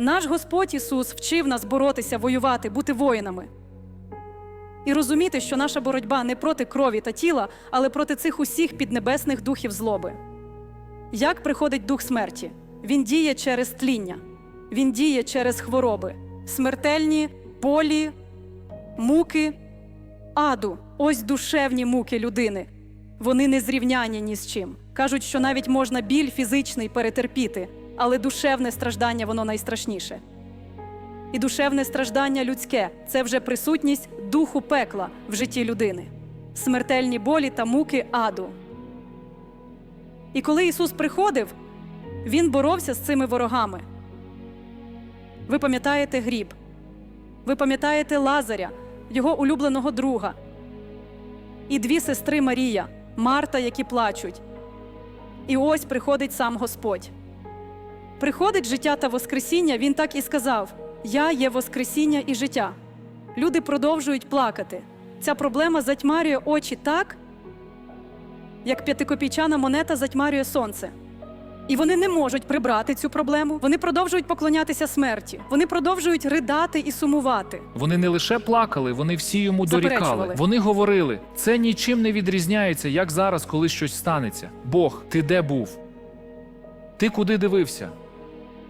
Наш Господь Ісус вчив нас боротися, воювати, бути воїнами. І розуміти, що наша боротьба не проти крові та тіла, але проти цих усіх піднебесних духів злоби. Як приходить дух смерті? Він діє через тління, він діє через хвороби, смертельні, болі, муки, аду. Ось душевні муки людини. Вони не зрівняні ні з чим. Кажуть, що навіть можна біль фізичний перетерпіти, але душевне страждання воно найстрашніше. І душевне страждання людське це вже присутність духу пекла в житті людини, смертельні болі та муки аду. І коли Ісус приходив, Він боровся з цими ворогами. Ви пам'ятаєте гріб, ви пам'ятаєте Лазаря, його улюбленого друга, і дві сестри Марія, Марта, які плачуть. І ось приходить сам Господь. Приходить життя та Воскресіння, він так і сказав: Я є Воскресіння і життя. Люди продовжують плакати. Ця проблема затьмарює очі так, як п'ятикопійчана монета затьмарює сонце. І вони не можуть прибрати цю проблему. Вони продовжують поклонятися смерті. Вони продовжують ридати і сумувати. Вони не лише плакали, вони всі йому дорікали. Вони говорили: це нічим не відрізняється, як зараз, коли щось станеться. Бог, ти де був? Ти куди дивився?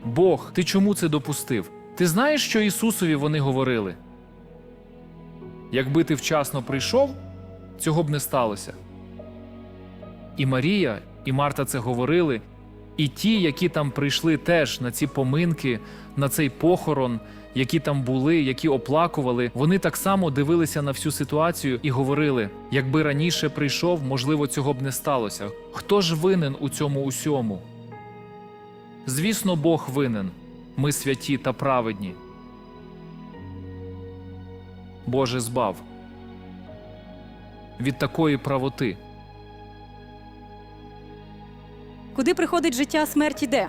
Бог, ти чому це допустив? Ти знаєш, що Ісусові вони говорили? Якби ти вчасно прийшов, цього б не сталося. І Марія, і Марта це говорили, і ті, які там прийшли теж на ці поминки, на цей похорон, які там були, які оплакували, вони так само дивилися на всю ситуацію і говорили: якби раніше прийшов, можливо, цього б не сталося. Хто ж винен у цьому усьому? Звісно, Бог винен. Ми святі та праведні. Боже збав від такої правоти. Куди приходить життя, смерть іде.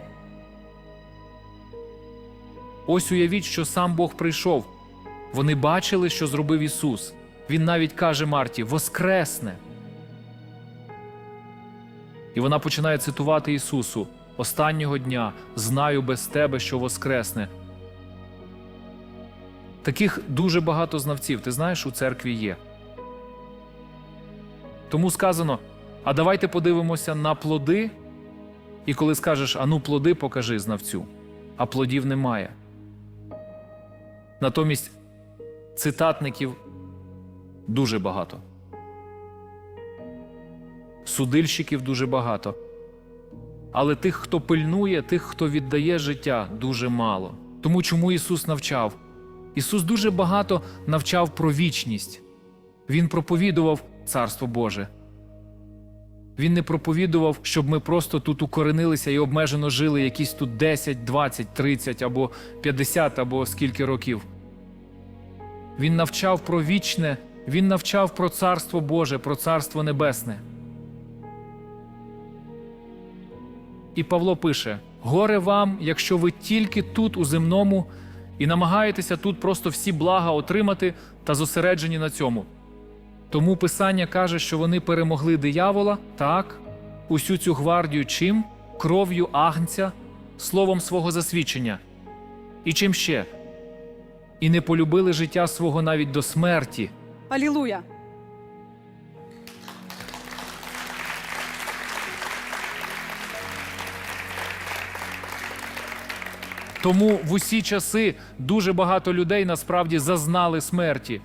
Ось уявіть, що сам Бог прийшов. Вони бачили, що зробив Ісус. Він навіть каже Марті: Воскресне. І вона починає цитувати Ісусу: Останнього дня знаю без тебе, що воскресне. Таких дуже багато знавців, ти знаєш, у церкві є. Тому сказано: а давайте подивимося на плоди. І коли скажеш, ану, плоди покажи знавцю, а плодів немає. Натомість цитатників дуже багато. Судильщиків дуже багато. Але тих, хто пильнує, тих, хто віддає життя, дуже мало. Тому чому Ісус навчав? Ісус дуже багато навчав про вічність. Він проповідував Царство Боже. Він не проповідував, щоб ми просто тут укоренилися і обмежено жили якісь тут 10, 20, 30 або 50 або скільки років. Він навчав про вічне, він навчав про Царство Боже, про Царство Небесне. І Павло пише: Горе вам, якщо ви тільки тут, у земному, і намагаєтеся тут просто всі блага отримати та зосереджені на цьому. Тому Писання каже, що вони перемогли диявола, так, усю цю гвардію чим? Кров'ю агнця, словом свого засвідчення. І чим ще? І не полюбили життя свого навіть до смерті. Алілуя! Тому в усі часи дуже багато людей насправді зазнали смерті.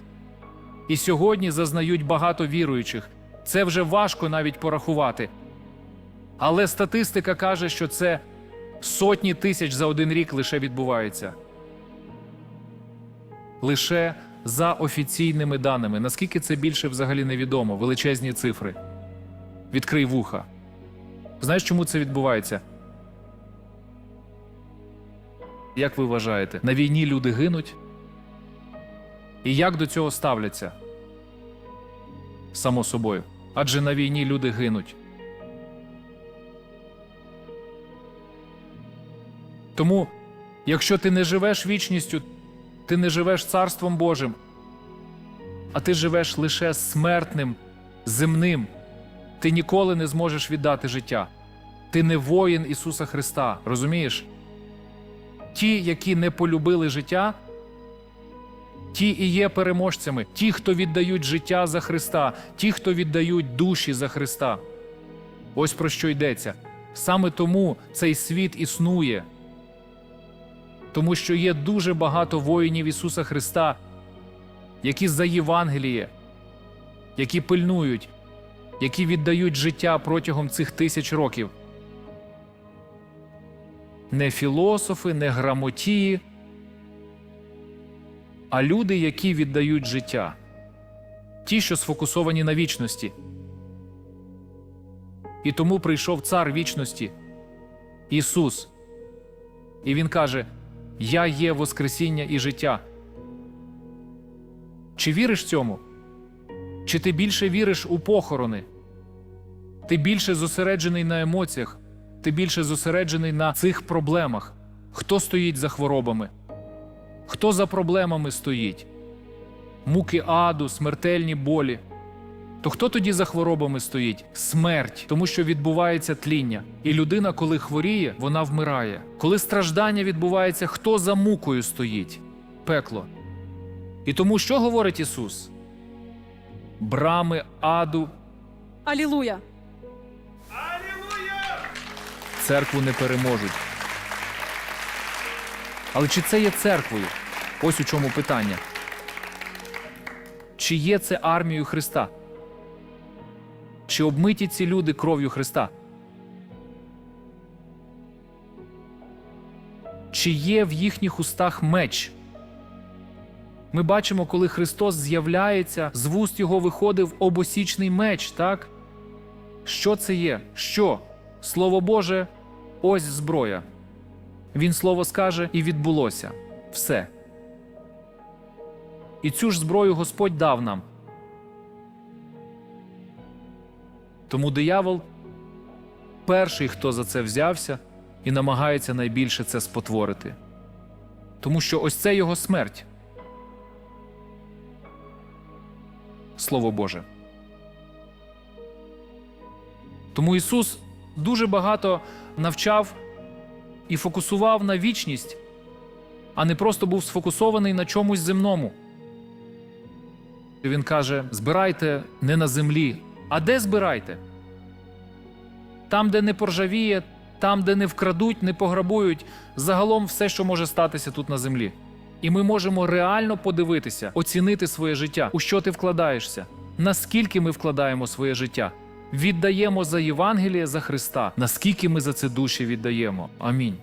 І сьогодні зазнають багато віруючих. Це вже важко навіть порахувати. Але статистика каже, що це сотні тисяч за один рік лише відбувається. Лише за офіційними даними. Наскільки це більше взагалі невідомо, величезні цифри. Відкрий вуха. Знаєш, чому це відбувається? Як ви вважаєте, на війні люди гинуть? І як до цього ставляться? Само собою. Адже на війні люди гинуть. Тому, якщо ти не живеш вічністю, ти не живеш Царством Божим, а ти живеш лише смертним, земним, ти ніколи не зможеш віддати життя. Ти не воїн Ісуса Христа, розумієш? Ті, які не полюбили життя, ті і є переможцями, ті, хто віддають життя за Христа, ті, хто віддають душі за Христа. Ось про що йдеться. Саме тому цей світ існує, тому що є дуже багато воїнів Ісуса Христа, які за Євангеліє, які пильнують, які віддають життя протягом цих тисяч років. Не філософи, не грамотії, а люди, які віддають життя, ті, що сфокусовані на вічності. І тому прийшов цар вічності Ісус. І Він каже: Я є Воскресіння і життя. Чи віриш цьому? Чи ти більше віриш у похорони? Ти більше зосереджений на емоціях, ти більше зосереджений на цих проблемах. Хто стоїть за хворобами? Хто за проблемами стоїть? Муки аду, смертельні болі. То хто тоді за хворобами стоїть? Смерть, тому що відбувається тління. І людина, коли хворіє, вона вмирає. Коли страждання відбувається, хто за мукою стоїть? Пекло. І тому що говорить Ісус? Брами аду Алілуя! Церкву не переможуть. Але чи це є церквою? Ось у чому питання. Чи є це армією Христа? Чи обмиті ці люди кров'ю Христа? Чи є в їхніх устах меч? Ми бачимо, коли Христос з'являється, з вуст його виходив обосічний меч, так? Що це є? Що? Слово Боже, ось зброя. Він слово скаже, і відбулося. Все. І цю ж зброю Господь дав нам. Тому диявол перший, хто за це взявся, і намагається найбільше це спотворити. Тому що ось це його смерть. Слово Боже. Тому Ісус дуже багато навчав і фокусував на вічність, а не просто був сфокусований на чомусь земному. Він каже: збирайте не на землі, а де збирайте? Там, де не поржавіє, там, де не вкрадуть, не пограбують, загалом все, що може статися тут на землі. І ми можемо реально подивитися, оцінити своє життя, у що ти вкладаєшся, наскільки ми вкладаємо своє життя. Віддаємо за Євангеліє за Христа, наскільки ми за це душі віддаємо. Амінь.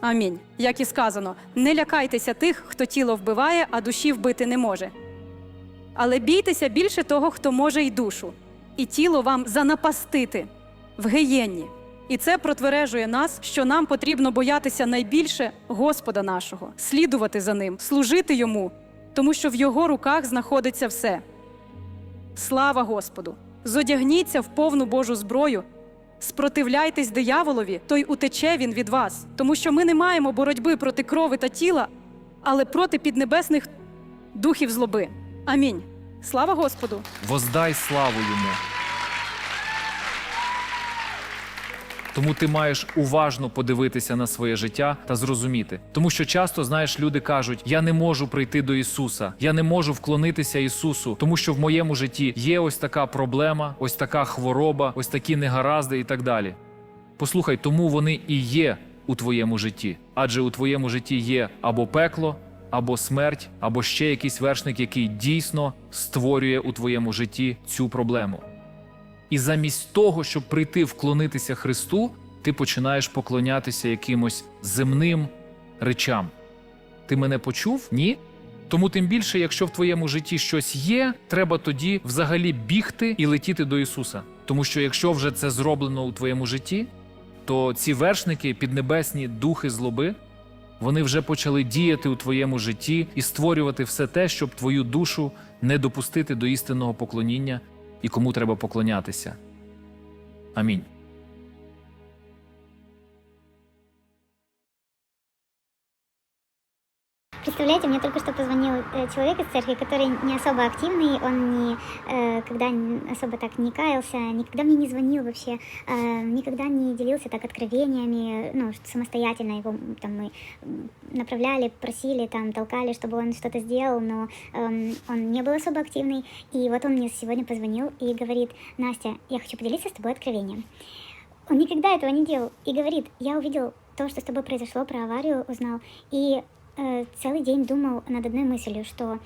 Амінь. Як і сказано, не лякайтеся тих, хто тіло вбиває, а душі вбити не може. Але бійтеся більше того, хто може й душу, і тіло вам занапастити в геєнні. І це протвережує нас, що нам потрібно боятися найбільше Господа нашого, слідувати за ним, служити йому, тому що в його руках знаходиться все. Слава Господу! Зодягніться в повну Божу зброю, спротивляйтесь дияволові, то й утече він від вас, тому що ми не маємо боротьби проти крови та тіла, але проти піднебесних духів злоби. Амінь. Слава Господу! Воздай славу йому. Тому ти маєш уважно подивитися на своє життя та зрозуміти. Тому що часто, знаєш, люди кажуть: я не можу прийти до Ісуса, я не можу вклонитися Ісусу, тому що в моєму житті є ось така проблема, ось така хвороба, ось такі негаразди і так далі. Послухай, тому вони і є у твоєму житті, адже у твоєму житті є або пекло, або смерть, або ще якийсь вершник, який дійсно створює у твоєму житті цю проблему. І замість того, щоб прийти вклонитися Христу, ти починаєш поклонятися якимось земним речам. Ти мене почув? Ні? Тому тим більше, якщо в твоєму житті щось є, треба тоді взагалі бігти і летіти до Ісуса. Тому що якщо вже це зроблено у твоєму житті, то ці вершники, піднебесні духи злоби, вони вже почали діяти у твоєму житті і створювати все те, щоб твою душу не допустити до істинного поклоніння і кому треба поклонятися. Амінь. Представляете, мне только что позвонил э, человек из церкви, который не особо активный, он не, э, когда особо так не каялся, никогда мне не звонил вообще, э, никогда не делился так откровениями, ну, самостоятельно его там мы направляли, просили, там, толкали, чтобы он что-то сделал, но эм, он не был особо активный. И вот он мне сегодня позвонил и говорит, Настя, я хочу поделиться с тобой откровением. Он никогда этого не делал. И говорит, я увидел то, что с тобой произошло, про аварию узнал. И э, целый день думал над одной мыслью, что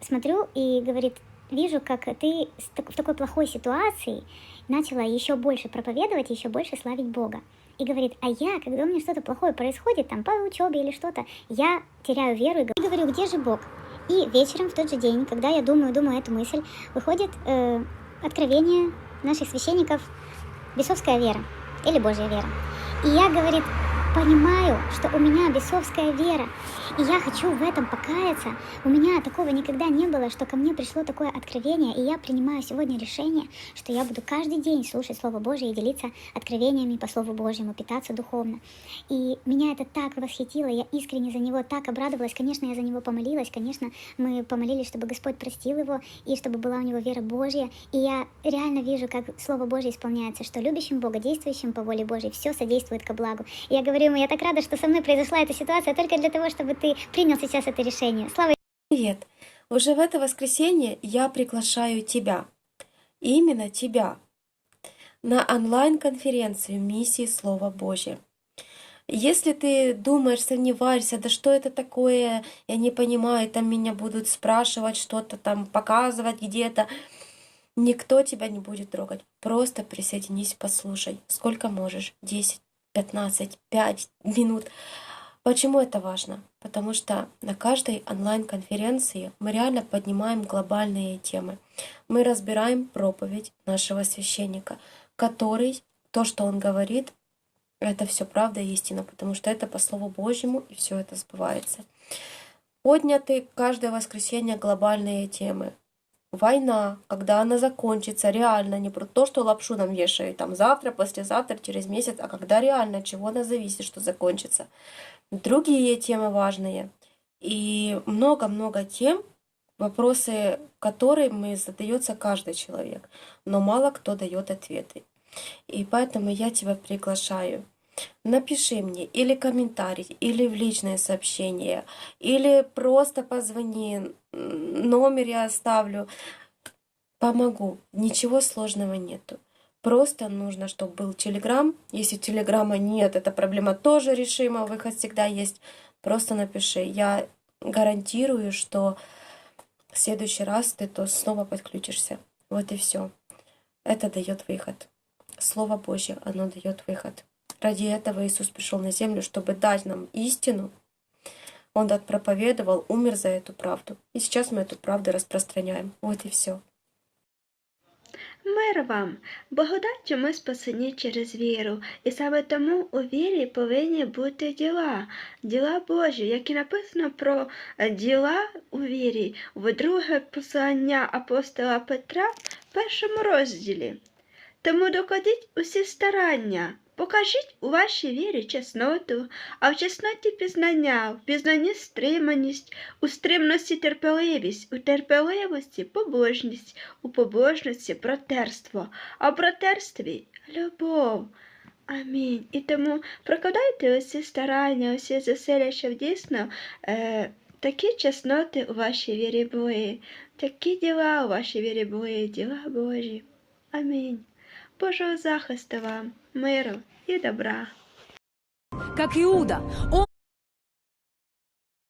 смотрю и говорит, вижу, как ты в такой плохой ситуации начала еще больше проповедовать, еще больше славить Бога. И говорит, а я, когда у меня что-то плохое происходит, там, по учебе или что-то, я теряю веру и г- и говорю, где же Бог? И вечером, в тот же день, когда я думаю, думаю эту мысль, выходит э, откровение наших священников «Бесовская вера» или «Божья вера». И я, говорит, понимаю, что у меня бесовская вера, и я хочу в этом покаяться. У меня такого никогда не было, что ко мне пришло такое откровение, и я принимаю сегодня решение, что я буду каждый день слушать Слово Божье и делиться откровениями по Слову Божьему, питаться духовно. И меня это так восхитило, я искренне за него так обрадовалась. Конечно, я за него помолилась, конечно, мы помолились, чтобы Господь простил его, и чтобы была у него вера Божья. И я реально вижу, как Слово Божье исполняется, что любящим Бога, действующим по воле Божьей, все содействует ко благу. И я говорю ему, я так рада, что со мной произошла эта ситуация только для того, чтобы ты принял сейчас это решение. Слава Привет! Уже в это воскресенье я приглашаю тебя, именно тебя, на онлайн-конференцию миссии Слова Божье. Если ты думаешь, сомневаешься, да что это такое, я не понимаю, там меня будут спрашивать, что-то там показывать где-то, никто тебя не будет трогать. Просто присоединись, послушай, сколько можешь, 10, 15, 5 минут. Почему это важно? Потому что на каждой онлайн-конференции мы реально поднимаем глобальные темы. Мы разбираем проповедь нашего священника, который, то, что он говорит, это все правда и истина, потому что это по Слову Божьему, и все это сбывается. Подняты каждое воскресенье глобальные темы. Война, когда она закончится, реально, не про то, что лапшу нам вешают там завтра, послезавтра, через месяц, а когда реально, от чего она зависит, что закончится. Другие темы важные. И много-много тем, вопросы которые мы задается каждый человек, но мало кто дает ответы. И поэтому я тебя приглашаю. Напиши мне или комментарий, или в личное сообщение, или просто позвони, номер я оставлю. Помогу. Ничего сложного нету. Просто нужно, чтобы был Телеграм. Если Телеграма нет, эта проблема тоже решима, выход всегда есть. Просто напиши. Я гарантирую, что в следующий раз ты то снова подключишься. Вот и все. Это дает выход. Слово Божье, оно дает выход. Ради этого Иисус пришел на землю, чтобы дать нам истину. Он так проповедовал, умер за эту правду. И сейчас мы эту правду распространяем. Вот и все. Мир вам, благодаттю ми спасені через віру, і саме тому у вірі повинні бути діла, діла Божі, як і написано про е, діла у вірі в друге послання апостола Петра в першому розділі. Тому докладіть усі старання, покажіть у вашій вірі чесноту, а в чесноті пізнання, в пізнанні стриманість, у стримності терпеливість, у терпеливості побожність, у побожності братерство, а в братерстві любов. Амінь. І тому прокладайте усі старання, усі зусилля, щоб дійсно е, такі чесноти у вашій вірі були, такі діла у вашій вірі були, діла Божі. Амінь. Божого захисту вам, миру і добра. как Иуда. Он